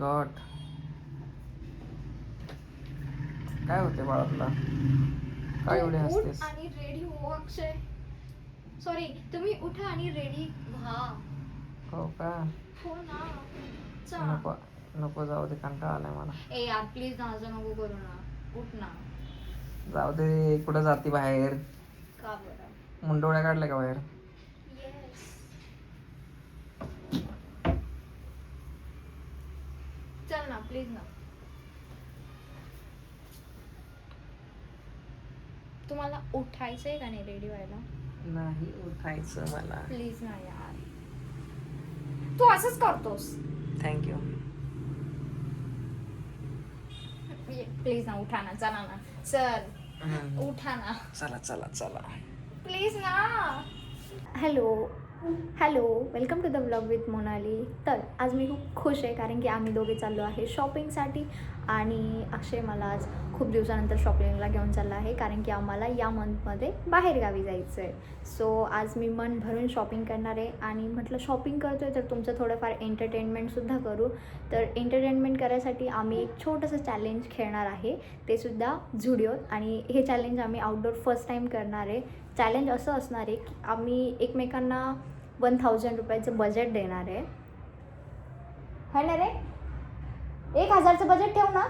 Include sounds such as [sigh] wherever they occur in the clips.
God. काय होते बाळा तुला काय एवढे हसतेस? आणि रेडी हो अक्षय. सॉरी तुम्ही उठा आणि रेडी व्हा. हो का? हो ना. नको नको जाऊ दे कंटाळा आलाय मला. ए यार प्लीज ना असं नको करू ना. उठ ना. जाऊ दे कुठं जाते बाहेर? का बरं? मुंडोळ्या काढल्या का बाहेर येस चल ना प्लीज ना. तुम्हाला उठायचंय का नाही रेडी व्हायला? नाही उठायचं मला. प्लीज ना यार. तू असंच करतोस. थँक्यू प्लीज ना उठा ना चला ना. चल. उठा ना. चला चला चला. प्लीज ना. Hello. Hello welcome to the blog with Monali तर आज मी खूप खुश आहे कारण की आम्ही दोघे चाललो आहे शॉपिंगसाठी आणि अक्षय मला आज खूप दिवसानंतर शॉपिंगला घेऊन चालला आहे कारण की आम्हाला या मंथमध्ये बाहेरगावी जायचं आहे सो आज मी मन भरून शॉपिंग करणार आहे आणि म्हटलं शॉपिंग करतो आहे तर तुमचं थोडंफार एंटरटेनमेंटसुद्धा करू. तर एंटरटेनमेंट करायसाठी आम्ही एक छोटंसं चॅलेंज खेळणार आहे. ते सुद्धा झुडिओत आणि हे चॅलेंज आम्ही आउटडोर फर्स्ट टाईम करणार आहे. चॅलेंज असं असणार आहे की आम्ही एकमेकांना वन थाउजंड रुपयाचं बजेट देणार आहे. है ना रे? एक हजारचं बजेट ठेव ना.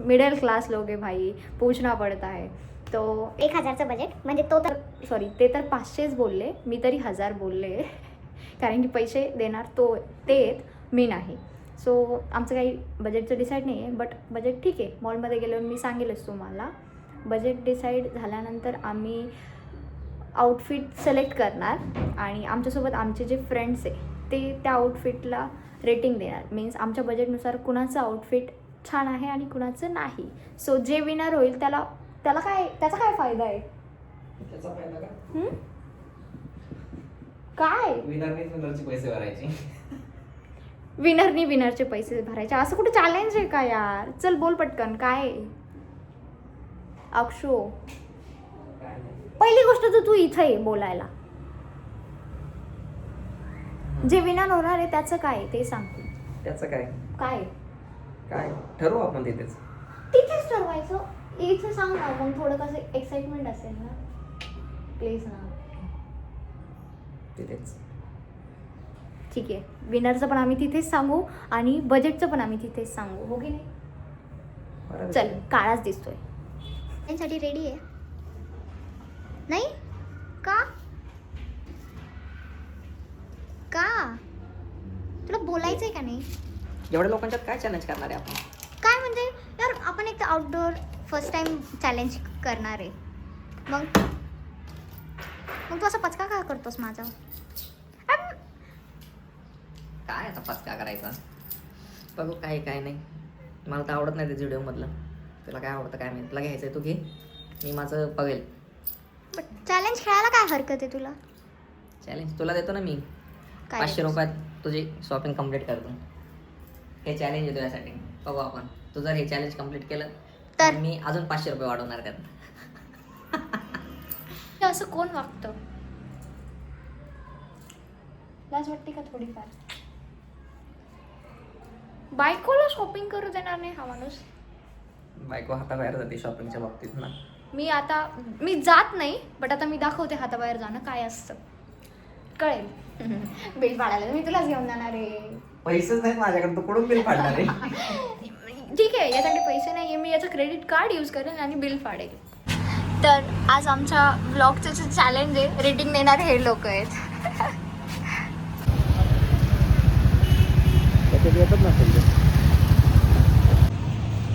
मिडल क्लास लोक आहे भाई पूछना पडता है तो एक हजारचं बजेट म्हणजे तो तर सॉरी ते तर पाचशेच बोलले मी तरी हजार बोलले. [laughs] कारण की पैसे देणार तो ते आहेत मी नाही. सो आमचं काही बजेटचं डिसाईड नाही आहे बट बजेट ठीक आहे. मॉलमध्ये गेल्यावर मी सांगेलच तुम्हाला. बजेट डिसाईड झाल्यानंतर आम्ही आउटफिट सिलेक्ट करणार आणि आमच्यासोबत आमचे जे फ्रेंड्स आहे ते त्या आउटफिटला रेटिंग देणार. मीन्स आमच्या बजेटनुसार कुणाचं आउटफिट छान आहे आणि कुणाचं नाही. सो जे विनर होईल त्याला त्याला काय त्याचा काय फायदा आहे? हं? काय? विनरने विनरचे पैसे भरायचे. विनरनी विनरचे पैसे भरायचे. असं कुठे चॅलेंज आहे का यार? चल बोल पटकन काय आहे? अक्षो पहिली गोष्ट तर तू इथं आहे बोलायला. जे विनर होणार आहे त्याचं काय ते सांग तू. त्याचं काय? काय? काय? ठरवू आपण तिथेच. तिथेच ठरवायचं. इथे सांग ना मग थोडं कसं एक्साइटमेंट असेल ना. प्लीज ना. तिथेच. ठीक आहे. विनरचं पण आम्ही तिथेच सांगू आणि बजेटचं पण आम्ही तिथेच सांगू. हो की नाही? बरं चल काळाच दिसतोय. त्यांसाठी रेडी आहे. नाही? का? का? तुला बोलायचंय का नाही? एवढ्या लोकांच्यात काय चॅलेंज करणार आहे आपण? काय म्हणजे? यार आपण एक तर आउटडोअर फर्स्ट टाइम चॅलेंज करणार आहे. मग? मग तू असं पचका का करतोस माझा? काय आता पाच काय करायचा? बघू काय काय नाही. मला तर आवडत नाही ते व्हिडिओ मधलं. तुला काय आवडतं काय नाही तुला घ्यायचं आहे तू घे. मी माझं बघेल. चॅलेंज खेळायला काय हरकत आहे तुला? चॅलेंज तुला देतो ना मी. काय पाचशे देतोस? रुपयात तुझी शॉपिंग कंप्लीट करतो. हे चॅलेंज आहे तुझ्यासाठी. बघू आपण. तू जर हे चॅलेंज कंप्लीट केलं तर? तर? मी अजून पाचशे रुपये वाढवणार त्यात. हे असं कोण वागतं? लाज वाटते का थोडीफार? बायकोला शॉपिंग करू देणार नाही हा माणूस. बायको हाताबाहेर जाते शॉपिंगच्या बाबतीत ना. मी आता मी जात नाही बट आता मी दाखवते हाताबाहेर जाणं काय असतं. कळेल. [laughs] बिल पाडायला. मी तुलाच घेऊन जाणार आहे. पैसेच नाहीत माझ्याकडे तू कुठून बिल फाडणार आहे? [laughs] ठीक आहे यासाठी पैसे नाही आहे मी याचं क्रेडिट कार्ड यूज करेन आणि बिल फाडेल तर आज आमच्या ब्लॉगचं जे चॅलेंज आहे रेटिंग देणारे हे लोक आहेत.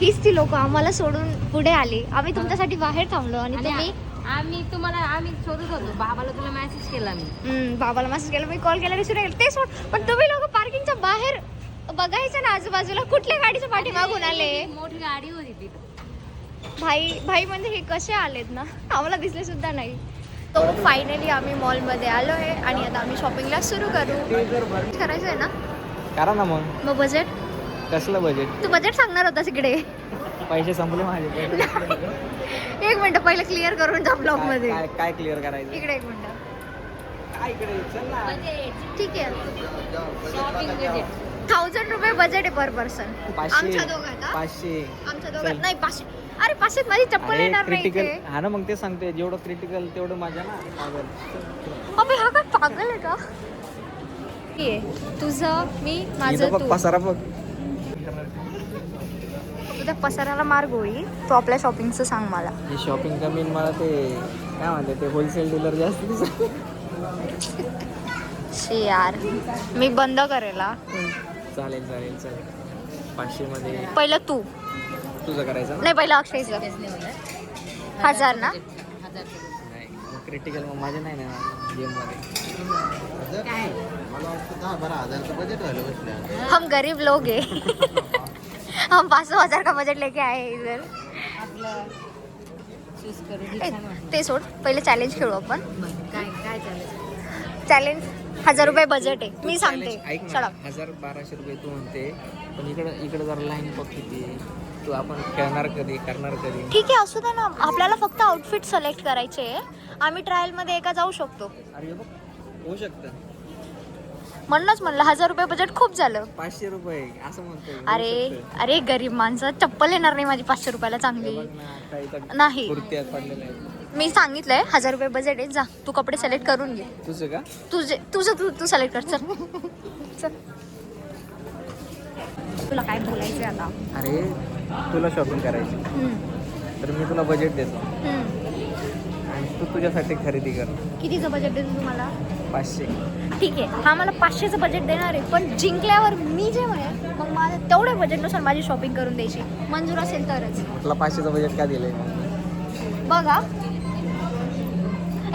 हीच ती लोक आम्हाला सोडून पुढे आली. आम्ही तुमच्यासाठी बाहेर थांबलो आणि तुम्ही आम्ही तुम्हाला आम्ही शोधत होतो. बाबाला तुला मेसेज केला मी. बाबाला मेसेज केला. मी कॉल केला रिसिव्ह केला ते सोड. पण तुम्ही लोक पार्किंगच्या बाहेर बघायचं ना आजूबाजूला. कुठल्या गाडीच्या पाठी मागून आले? मोठी गाडी होती तिथं भाई भाई म्हणजे हे कसे आलेत ना? आम्हाला दिसले सुद्धा नाही. तो फायनली आम्ही मॉलमध्ये आलो आहे आणि आता आम्ही शॉपिंगला सुरू करू. करायचं आहे ना? करा ना मग. मग बजेट कसलं बजेट तू बजेट सांगणार होतास इकडे. पैसे संपले माझे. [laughs] एक मिनिट पहिले क्लिअर करून जा ब्लॉगमध्ये. काय क्लिअर करायचं? इकडे एक मिनिट. काय इकडे? चल ना. बजेट ठीक आहे. शॉपिंग बजेट थाउजंड रुपये बजेट आहे पर पर्सन पाचशे. आमच्या दोघांना पाचशे. आमच्या चल. नाही पाचशे. अरे पाचशेत माझी चप्पल अरे येणार नाही क्रिटिकल इथे. हा ना मग ते सांगते. जेवढं क्रिटिकल तेवढं माझ्या ना. पागल. अबे हा काय पागल आहे का? ये तुझं मी इथं माझं बघ तू. पसारा बघ. तुझ्या पसाराला मार गोळी. तू आपल्या शॉपिंगचं सांग मला. हे शॉपिंग कमी मला ते काय म्हणते ते होलसेल डीलर जास्त दिसत. शी यार मी बंद करेल. चालेल चालेल चालेल. पाचशे मध्ये. पहिलं तू. तुझं करायचं ना? नाही पहिलं अक्षयचं. हजार ना? हजार नाही मग क्रिटिकल मग माझे नाही ना गेममध्ये. काय? मला वाटतं दहा बारा हजारचं बजेट व्हायला बसल्या हम गरीब लोग है [laughs] हम पाच सौ हजार का बजेट लेके आए हैं इधर ए. ते सोड पहिले चॅलेंज खेळू आपण. बरं, काय काय चालेल चॅलेंज हजार रुपये बजेट आहे. मी ऐक सांगते. ना हजार बाराशे रुपये तू म्हणते पण इकडं इकडं जरा लाईन बघ किती आहे. तू आपण खेळणार कधी करणार कधी? ठीक आहे असू दे ना. आपल्याला फक्त आउटफिट सिलेक्ट करायचे आहे. आम्ही ट्रायलमध्ये एका जाऊ शकतो. अरे हे बघ होऊ शकतं. म्हणूनच म्हणलं हजार रुपये बजेट खूप झालं. पाचशे रुपये असं म्हणतोय होऊ अरे. अरे गरीब माणसं चप्पल येणार नाही माझी पाचशे रुपयाला चांगली. नाही. मी सांगितलंय हजार रुपये बजेट आहे जा तू कपडे सिलेक्ट करून घे. तुझं का? तुझे तुझं तू तू सिलेक्ट कर चल. चल. तुला काय बोलायचं आता? अरे तुला शॉपिंग करायची तर मी तुला बजेट देतो. तू तुझ्यासाठी खरेदी कर. कितीचं बजेट देतो तुम्हाला? पाचशे. ठीक आहे. हा मला पाचशेचं बजेट देणार आहे पण जिंकल्यावर मी जे म्हणेन मग माझ्या तेवढ्या बजेटनुसार माझी शॉपिंग करून द्यायची. मंजूर असेल तरच. तुला पाचशेचं बजेट का दिलंय? बघा.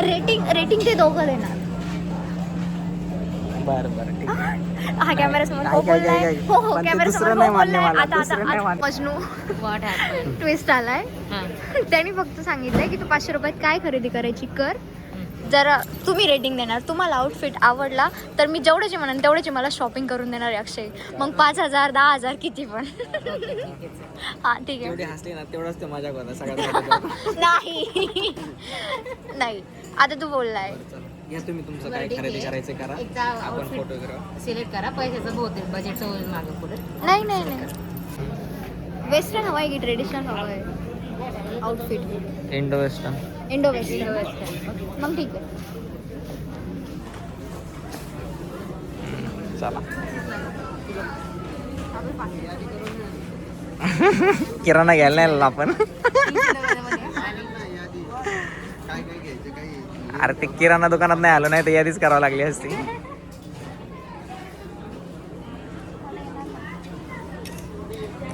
रेटिंग रेटिंग ते दोघं देणार. बरं बरं ठीक आहे. हा कॅमेरा समोर हो काय, काय, बोललाय काय? हो हो पण ते कॅमेरा दुसरं समोर नाही हो मान्य बोललाय मला, आता दुसरं नाही आता मान्य. मजनू व्हॉट हॅपन ट्विस्ट आलाय. त्यांनी फक्त सांगितलंय की तू पाचशे रुपयात काय खरेदी करायची कर. जर तुम्ही रेटिंग देणार तुम्हाला आउटफिट आवडला तर मी जेवढ्याची म्हणेन तेवढ्याची मला शॉपिंग करून देणार आहे अक्षय. मग पाच हजार दहा हजार किती पण. हा ठीक आहे. जेवढी हसली ना तेवढाच ते माझ्या होता सगळ्यात [laughs] मोठा joke. नाही. नाही. आता तू बोललाय. चला, घ्या तुम्ही तुमचं काय खरेदी करायचं करा. एकदा आपण outfit फोटोग्राफ सिलेक्ट करा. पैशाचं बहुतेक बजेटचं होईल मागं पुढे. नाही नाही नाही. वेस्टर्न हवा आहे की ट्रेडिशनल हवा आहे? Outfit indo western indo western मग ठीक आहे. चला. [laughs] किराणा घ्यायला नाही आलेलो आपण काय काय घ्यायचं काही अरे ते किराणा दुकानात नाही आलो नाही तर यादीच करावं लागली असती.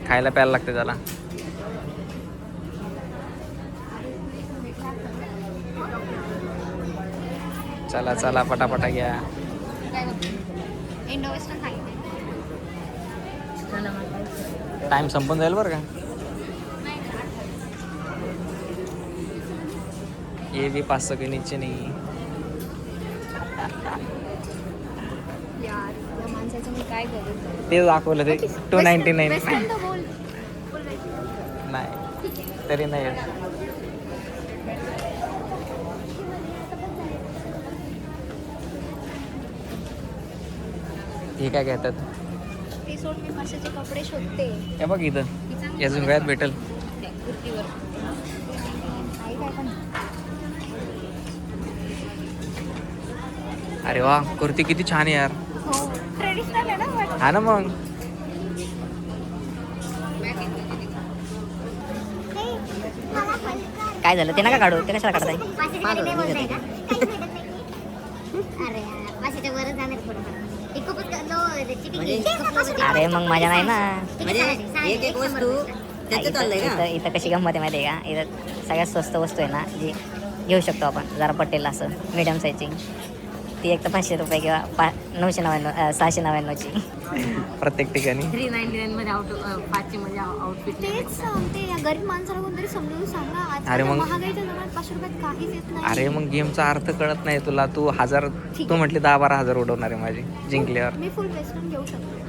खायला प्यायला लागते त्याला. चला चला पटापटा घ्या. टाइम संपून जाईल बरं का? ये भी पाच सौ के नीचे नहीं करू? ते दाखवलं ते टू नाईन्टी नाईन नाही तरी नाही. हे काय घेतात? हे बघ इथं. या झुंगायात भेटल कुर्तीवर काही काय पण अरे वा कुर्ती किती छान आहे यार. हो ट्रेडिशनल आहे ना पण हा ना मग. काय झालं? ते नका काढू. ते कशाला काढताय? अरे अरे मग माझ्या नाही ना. म्हणजे एक एक वस्तू इथं इथं इथं कशी गंमत आहे माहिती आहे का? इथं सगळ्यात स्वस्त वस्तू आहे ना जी घेऊ शकतो आपण जरा पटेल असं मिडियम साईजची ती एक तर पाचशे रुपये किंवा पा नऊशे नव्याण्णव सहाशे नव्याण्णवची. प्रत्येक ठिकाणी? थ्री नाईन्टी नाईन मध्ये आउट पाचशे मध्ये आउटफिट तेच सांगते या गरीब माणसाला कोणतरी समजून सांगा. आज अरे मग- महागाईच्या जमान्यात पाचशे रुपयात काहीच येत नाही. अरे मग गेमचा अर्थ कळत नाही तुला. तू हजार तू म्हटली दहा बारा हजार उडवणार आहे माझी जिंकल्यावर. मी फुल वेस्टर्न घेऊ शकते.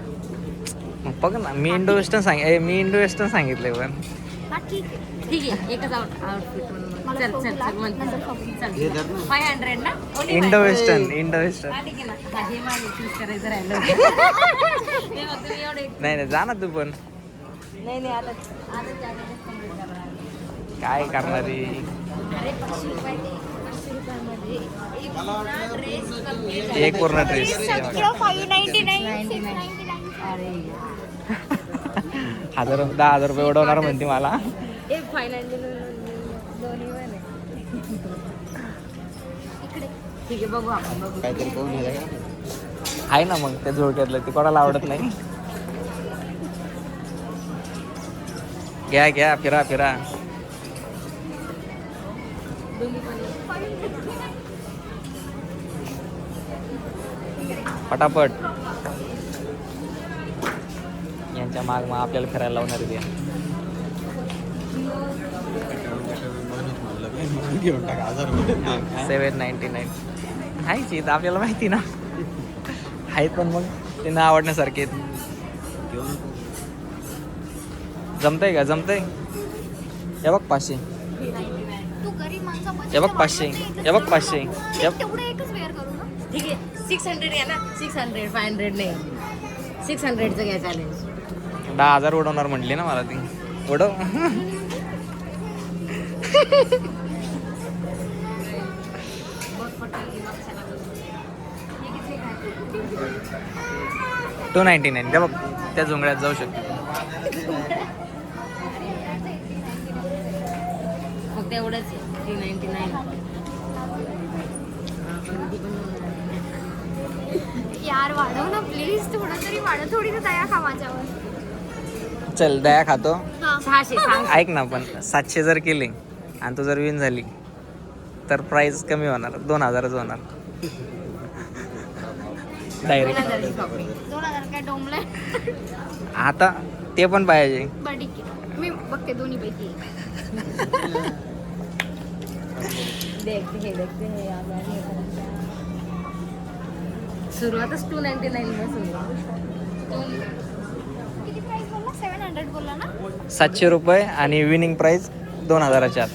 मग बघ ना मी इंडो वेस्टर्न सांग ए, मी इंडो वेस्टर्न सांगितलंय पण. हा ठीक आहे. ठीक आहे एकच आउट आउटफिट चल, चल, फाय हंड्रेड ना. इंडो. वेस्टर्न इंडो वेस्टर्न हा, माझं करायचं राहिलं. [laughs] नाही नाही जा ना तू पण. नाही नाही आता आता जागाच complete करणार. काय करणार एक पूर्ण ड्रेस सगळं 599, 99. 699. अरे [laughs] हजार दहा हजार रुपये उडवणार म्हणते मला. एक पण आहे ठीक आहे बघू आपण बघू. काहीतरी आहे ना मग त्या झोळक्यातलं ते कोणाला आवडत नाही. घ्या घ्या फिरा फिरा. पटापट. यांच्या माग मग आपल्याला फिरायला लावणार ते माणूस म्हणलं काय म्हणून घेऊन टाका हजार रुपये सेवन नाईन्टी नाईन आहेच इथं आपल्याला माहिती ना. आहेत पण मग ते न आवडण्यासारखे आहेत. घेऊन जमतंय का? जमतंय? हे बघ पाचशे. हे बघ पाचशे. हे बघ पाचशे. ना. ठीक आहे. सिक्स हंड्रेड घ्या ना. सिक्स हंड्रेड फाय हंड्रेड नाही सिक्स हंड्रेडचं घ्या चॅलेंज दहा हजार उडवणार म्हटली ना मला ती. उडव. [laughs] टू नाईन्टी नाईन त्या बघ त्या झोंगड्यात जाऊ शकते. फक्त एवढंच थ्री नाईन्टी नाईन यार वाढव ना प्लीज थोडं तरी वाढव थोडी तर दया खा माझ्यावर. चल दया खातो. सहाशे सांग. ऐक ना पण सातशे जर केले आणि तू जर विन झाली तर प्राइस कमी होणार दोन हजारच होणार. डायरेक्ट आता ते पण पाहिजे. मी बघते दोन्ही पैकी. हे हे हे. सुरुवातच टू नाईन्टी नाईन पासून किती प्राइस बोलला? सेवन हंड्रेड बोलला ना? सातशे रुपये आणि विनिंग प्राइस दोन हजाराच्या आत.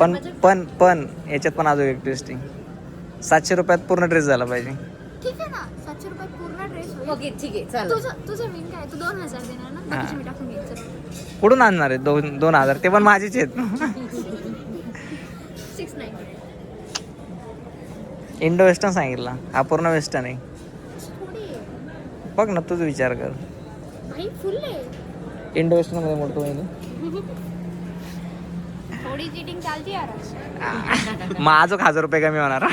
पण. पण पण याच्यात पण अजून एक टेस्टिंग सातशे रुपयात पूर्ण ड्रेस झाला पाहिजे. ठीक आहे ना? सातशे रुपये पूर्ण ड्रेस होईल. ओके ठीक आहे चल तुझं तुझं मीन काय? तू दोन हजार देणार ना? बाकीचे मी टाकून घ्यायचं कुठून आणणार आहे? दोन दोन हजार. ते पण माझेच आहेत. सिक्स नाईन इंडो वेस्टर्न सांगितलं. हा पूर्ण वेस्टर्न आहे. थोडी आहे. बघ ना तुझ विचार कर. भाई फुल आहे. इंडो वेस्टर्नमध्ये मोठं होईल. [laughs] थोडी चिटिंग चालते यार मग अजून हजार रुपये कमी होणार.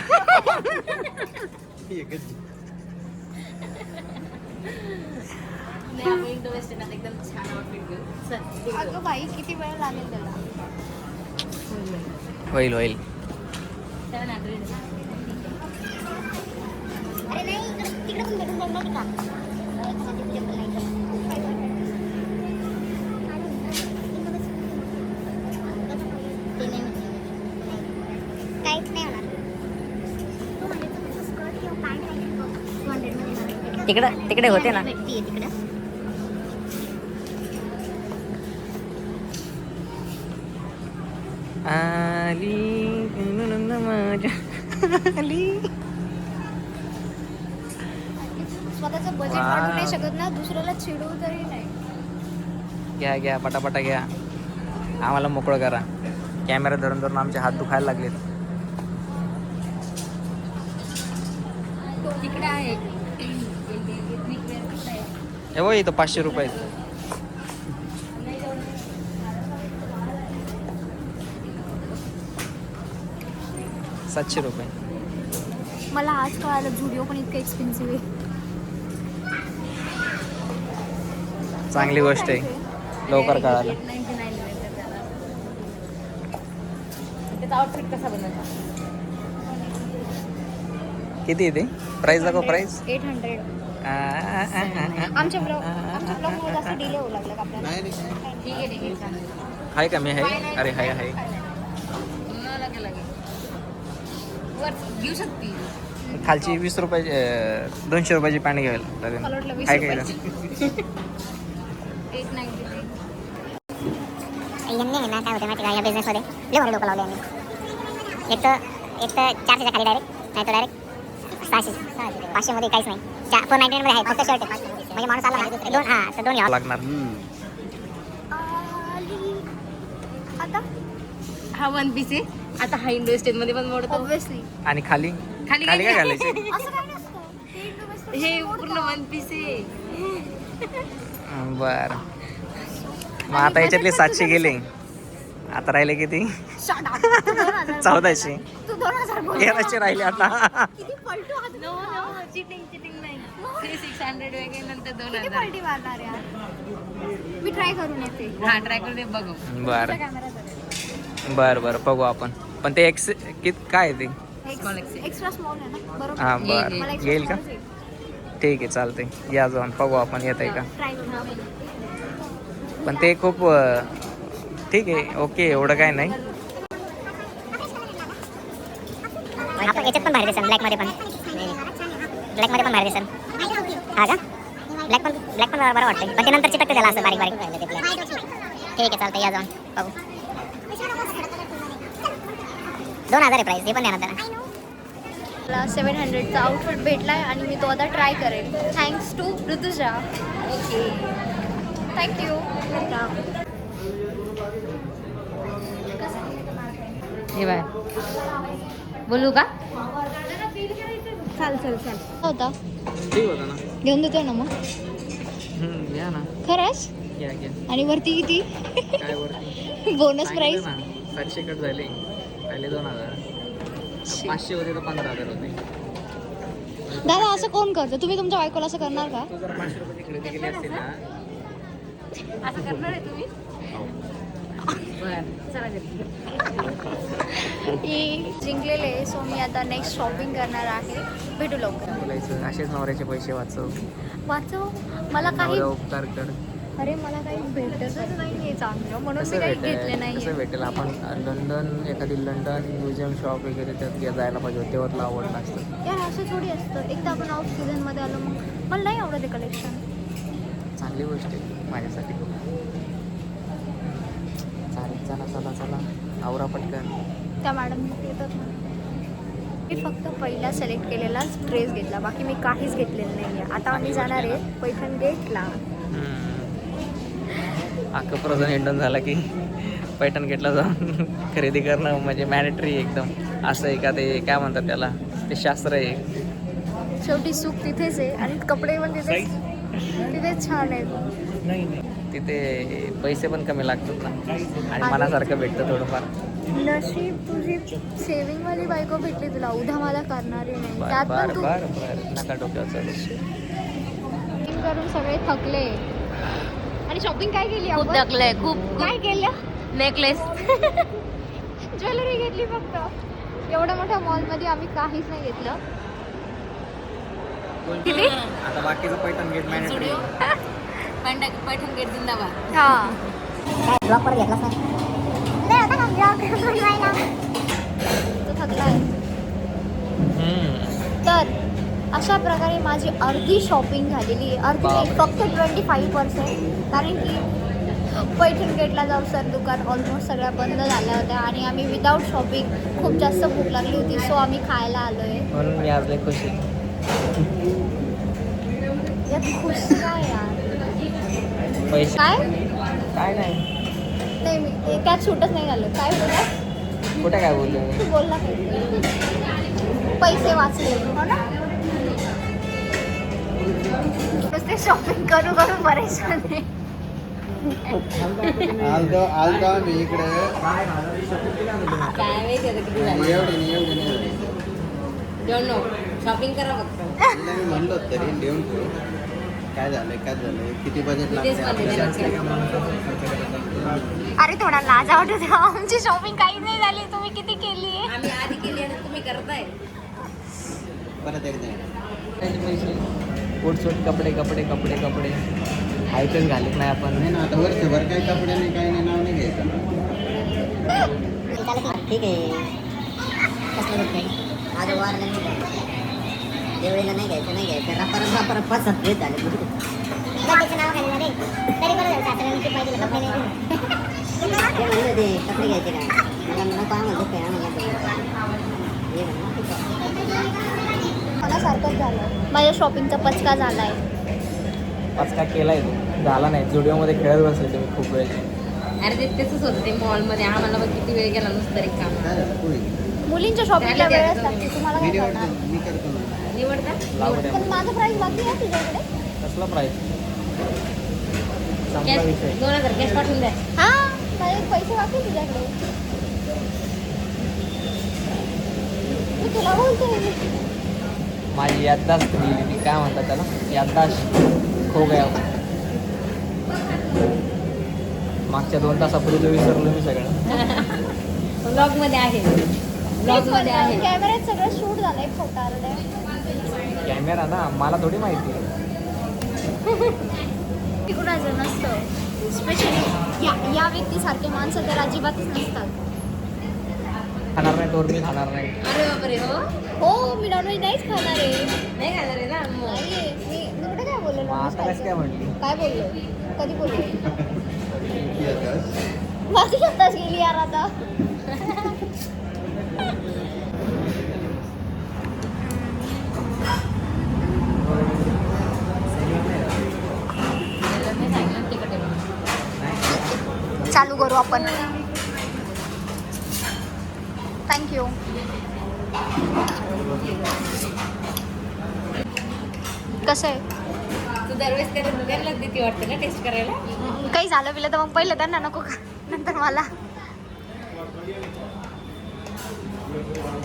नाही आपण इंडो वेस्टर्न आता एकदम छान आउटफिट घेऊ चल अगं बाई किती वेळ लागेल त्याला? होईल होईल. अरे नाही तिकडे पण भेटून जाईल काहीच नाही होणार तिकडं तिकडे होते ना. तिकडे आली माझ्या. आली. स्वतःचं बजेट नाही शकत ना दुसऱ्याला चिडवू तरी नाही. घ्या घ्या पटापटा घ्या. आम्हाला मोकळं करा. कॅमेरा धरून धरून आमचे हात दुखायला लागलेत. तिकडे आहे. हे बघ इथं पाचशे रुपये. सातशे रुपये. मला आज कळालं झुडिओ पण इतकं एक्सपेन्सिव्ह आहे. चांगली गोष्ट आहे. लवकर कळालं. किती आहे ते? प्राईस दाखव प्राईस एट हंड्रेड. आमच्या ब्लॉग आमच्या ब्लॉगमुळे जास्त डिले होऊ लागला का आपल्याला? नाही नाही. ठीक आहे ठीक आहे. चालेल हाय का मी हाय? अरे हाय हाय. वर घेऊ शकते. खालची वीस रुपयाची अं, दोनशे रुपयाची पॅन्ट घ्यायला मला वाटलं लागेल वीस हाय का रुपयाची. इथं? एट नाईन्टी नाईन यांनी आहे ना ना काय होते माहिती का या बिझनेसमध्ये लय भारी लोक लावले आम्ही. एक तर एक तर चारशेच्या खाली डायरेक्ट नाही तर डायरेक्ट सहाशे पाचशेमध्ये काहीच नाही. चार फोर नाईन्टी मध्ये आहे फक्त शर्ट म्हणजे माणूस आला ना दोन हां तर दोन्ही लागणार. आता? हा वन पीस आहे. आता हा इंडो स्टेटमध्ये पण मोडतो. ऑब्विसली आणि खाली? खाली खाली काय काय? घालायचे? [laughs] हे हे पूर्ण वन पीस आहे. बर. मग आता याच्यातले सातशे गेले. आता राहिले किती? चौदाशे. तेराशे राहिले आता. हा बर. कॅमेरा बर बर बघू आपण. पण ते एक्स कित काय आहे ते? Small XL. एक्स्ट्रा स्मॉल आहे ना? बरोबर? हा बर. येईल. का. ठीक आहे चालते या जाऊन बघू आपण येत आहे का पण ते खूप ठीक आहे ओके एवढं काय नाही. आपण याच्यात पण भारी दिसेल ब्लॅकमध्ये पण. ब्लॅकमध्ये पण भारी दिसेल. हा का? ब्लॅक पण ब्लॅक पण बरं वाटते पण ते नंतर चिटकते त्याला असं बारीक बारीक. ठीक आहे चालतं या जाऊन. बघू. दोन हजार आहे प्राईस हे पण द्या मला सेवन हंड्रेडचा आउटफिट भेटलाय आणि मी तो आता ट्राय करेन thanks to Rutuja okay thank you हे बाय. बोलू का? चाल चल चाल. होता ठीक होतं ना. घेऊन देतोय ना मग. हम्म, या ना. खरंच? आणि वरती किती? काय वरती? बोनस प्राइस सातशे कट झाले. पहिले दोन हजार. पाचशे होते तर पंधरा हजार होते. दादा असं कोण करतं? तुम्ही तुमच्या बायकोला असं करणार का? तू जर पाचशे रुपयाची खरेदी केली असते ना. असं करणार आहे तुम्ही? जिंकलेले सो मी आता नेक्स्ट शॉपिंग करणार आहे. भेटू लवकर. बोलायचं. असेच नवऱ्याचे पैसे वाचव. वाचव? मला काही उपकार कर. अरे मला काही भेटतच नाही आहे चांगलं. म्हणून मी कसं काही घेतले भेटेल नाही कसं भेटेल? आपण लंडन एखादी लंडन म्युझियम शॉप वगैरे त्यात गे- जायला पाहिजे होतं, तेव्हा तुला आवडलं असतं. यार असं थोडी असतं. एकदा आपण आउट सीझनमध्ये आलो मग मला नाही आवडत ते कलेक्शन चांगली गोष्ट आहे. माझ्यासाठी चला चला चला. आवरा पटकन. त्या मॅडम मी फक्त पहिला सिलेक्ट केलेलाच ड्रेस घेतला बाकी मी काहीच घेतलेलं नाही आहे आता आम्ही जाणार आहे पैठण गेटला. अख्खं प्रोझन हिंडून झाला की पैठण गेटला जाऊन [laughs] खरेदी करणं म्हणजे मॅनेटरी एकदम. असं आहे का ते काय म्हणतात त्याला? ते शास्त्र आहे. शेवटी सुख तिथेच आहे आणि कपडे पण तिथेच तिथेच छान आहेत तिथे पैसे पण कमी लागतात ना. आणि मनासारखं भेटतं थोडंफार. नशीब तुझी सेविंगवाली बायको भेटली तुला. उद्या मला करणारी नाही. बर त्यात बर पण तू बर बर. नका डोक्यावर चढू. शॉपिंग करून सगळे थकले. आणि शॉपिंग काय केली खूप आपण थकलंय खूप. काय केलं? नेकलेस ज्वेलरी [laughs] घेतली फक्त. एवढ्या मोठ्या मॉलमध्ये आम्ही काहीच नाही घेतलं. किती? आता बाकीचं पैठण गेट [laughs] पैठण गेट जिंदाबाद. हा. घेतलास तर अशा प्रकारे माझी अर्धी शॉपिंग झालेली आहे. अर्धी फक्त ट्वेंटी फाईव्ह पर्सेंट कारण की पैठण गेटला जाऊ सर दुकान ऑलमोस्ट सगळ्या बंद झाल्या होत्या आणि आम्ही विदाऊट शॉपिंग खूप जास्त भूक लागली होती. सो आम्ही खायला आलो आहे म्हणून मी आज खुश आहे. यात खुश काय यार? पैसे. काय? काय नाही. नाही मी त्यात शूटच नाही झालं. काय बोला कुठे काय बोललो? मी तू बोलला. काही पैसे वाचले. हो ना? नुसते शॉपिंग करू करू परेशान आहे आलतो आलतो आम्ही इकडे. काय माहिती आता किती झालं? एवढी नाही एवढी नाही. डोंट नो शॉपिंग करा फक्त. तिला मी म्हणलो तरी देऊन ठेव. काय झालंय काय झालंय? किती बजेट लागते? अरे थोडा लाज वाटत होता. आमची शॉपिंग काहीच नाही झाली. तुम्ही किती केली? आहे आम्ही आधी केली आणि तुम्ही करताय. परत एकदा पैसे पोटसूट कपडे कपडे कपडे कपडे. ऐकच घालत नाही आपण. नाही ना आता वर्षभर काही कपडे नाही काही नाही नाव नाही घ्यायचं ठीक आहे. कसलं होत नाही माझं वार नाही. देवळीला नाही घ्यायचं नाही घ्यायचं. रपा रपा रपा सगळे झाले. बर्थडेचं नाव खाली रे तरी बरं झालं सासऱ्याने की पाहिजे कपडे नाही [laughs] ते म्हणत होते कपडे घ्यायचे का मला नको आम्हाला दुःख आहे आम्हाला ये मला सारखंच झालं. माझ्या शॉपिंगचा पचका झाला आहे पाच काय केलाय तू. झाला नाही. जुडिओमध्ये खेळत बसले तुम्ही खूप वेळ. अरे ते तसंच होतं ते मॉलमध्ये आम्हाला बघ किती वेळ गेला नुसतं तरी काम मुलींच्या शॉपिंगला द्यायचं लागते तुम्हाला काय करणार? निवडता? लावू द्या पण माझं प्राईस बाकी आहे तुझ्याकडे. कसला प्राईस दोन हजार कॅश पाठवून द्या. हा माझे पैसे बाकी आहे तुझ्याकडे. मी तुला बोलते. माझी याददाश्त गेली ती काय म्हणतात त्याला? याददाश्त खो गया. मागच्या दोन तासापूर्वी तो विसरलो मी सगळं. [laughs] ब्लॉगमध्ये आहे. ब्लॉगमध्ये आहे. कॅमेऱ्यात सगळं शूट झालंय खोटा कॅमेरा ना मला थोडी माहिती आहे. [laughs] नसतं. स्पेशली या या व्यक्तीसारखे माणसं तर अजिबातच नसतात. खाणार नाही तोर मी खाणार नाही. अरे बापरे हो? हो मी नॉनव्हेज नाहीच खाणार आहे. नाही खाणार आहे ना? मी मी कुठे काय बोललो? आता काय खायचं? म्हटली काय बोललो? कधी बोललो. [laughs] माझी शब्दाच गेली यार आता [laughs] नाही सांगितलं तिकट आहे म्हणून. चालू करू आपण. थँक्यू कसं आहे? तू दरवेळेस त्यांनाच भीती वाटते ना टेस्ट करायला? काही झालं बिलं तर मग पहिलं त्यांना नको का? नंतर मला.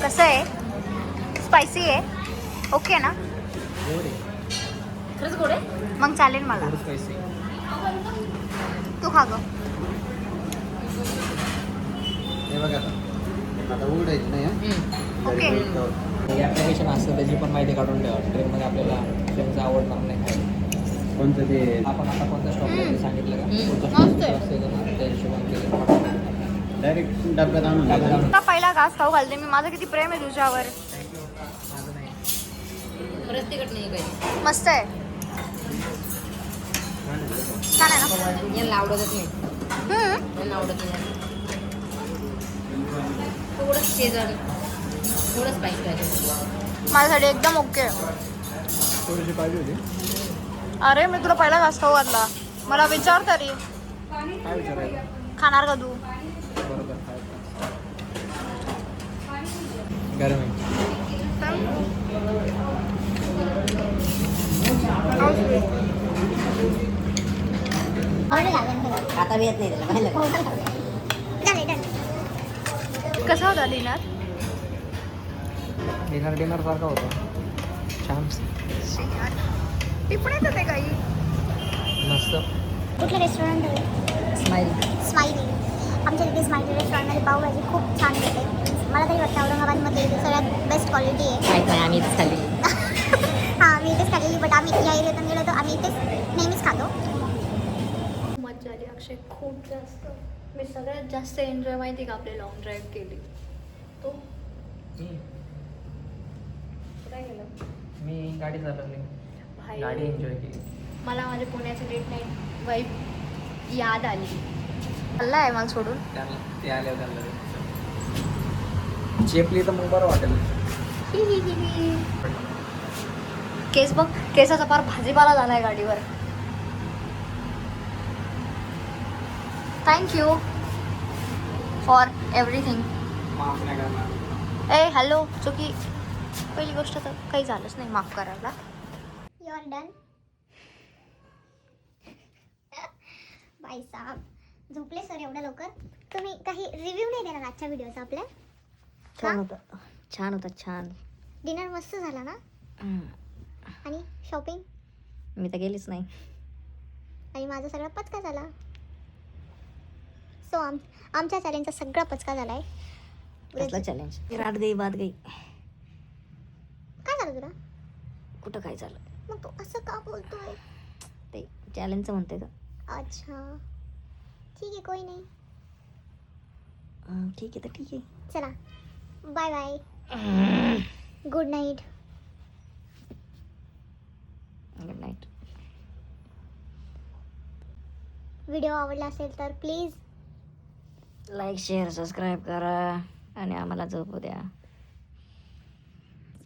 कसं आहे? स्पायसी आहे. ओके ना? खरंच गोड आहे? मग चालेल मला. तू खा गं. हे बघा. आता. आता उघडायचं नाही ॲप्लिकेशन असतं त्याची पण माहिती काढून ठेवा. ट्रेनमध्ये आपल्याला फ्रेंडचं आवडणार नाही खायला कोणतं ते? आपण आता कोणत्या स्टॉपला सांगितलं का? ना, त्या हिशोबाने डायरेक्ट डब्यात आणून पहिला घास खाऊ घालते मी. माझं किती प्रेम आहे तुझ्यावर. मस्त आहे. ना? आवडतच नाही. हम्म. यांना आवडत नाही थोडंच शेजवान थोडंच स्पाइस पाहिजे माझ्यासाठी एकदम ओके थोडीशी पाहिजे होती अरे मी तुला पहिला खाऊ घातला मला विचार तरी काय खाणार का तू बरोबर. गरम आहे बी येत नाही त्याला? कसा होता डिनर? डिनर डिनर सारखा होता. छान. टिप्पणी येते काही. मस्त. कुठलं रेस्टॉरंट आहे? स्माईल स्माइली आमच्या तिथे स्माइली रेस्टॉरंटमध्ये पावभाजी खूप छान मिळते मला तरी वाटतं औरंगाबादमध्ये सगळ्यात बेस्ट क्वालिटी आहे. आम्ही इथंच खाल्ली हां मी इथेच खाल्लेली [laughs] बट आम्ही या एरियातून गेलो तर आम्ही इथेच आली अक्षय खूप जास्त मी सगळ्यात जास्त एन्जॉय माहिती का आपली लॉंग ड्राईव्ह केली? तो? काय केलं मी गाडी चालवली. भाई. गाडी एन्जॉय केली. मला माझ्या पुण्याची लेट नाईट वाईफ याद आली. चालला आहे मला सोडून? ते आले चेपली तर मग बरं वाटेल. केस बघ केसाचा फार भाजीपाला झालाय गाडीवर. थँक्यू फॉर एव्हरीथिंग ए हॅलो चुकी. पहिली गोष्ट तर काही झालंच नाही माफ करायला. यू आर डन बाई साहेब झोपले सर एवढ्या लवकर? तुम्ही काही रिव्ह्यू नाही देणार आजच्या व्हिडिओचा आपल्या? छान होतं. छान होतं छान. डिनर मस्त झाला ना? हम्म. आणि शॉपिंग मी तर गेलीच नाही. आणि माझा सगळा पचका झाला. सो आम आमच्या चॅलेंजचा सगळा पचका झाला आहे चॅलेंज रात गई बात गई काय झालं तुला? कुठं काय झालं? मग तू असं का बोलतोय? ते चॅलेंजचं म्हणते का अच्छा. ठीक आहे कोई नाही. ठीक आहे तर ठीक आहे. चला. Bye bye good night good night video आवडला असेल तर प्लीज लाईक शेअर सबस्क्राईब करा आणि आम्हाला झोपू द्या.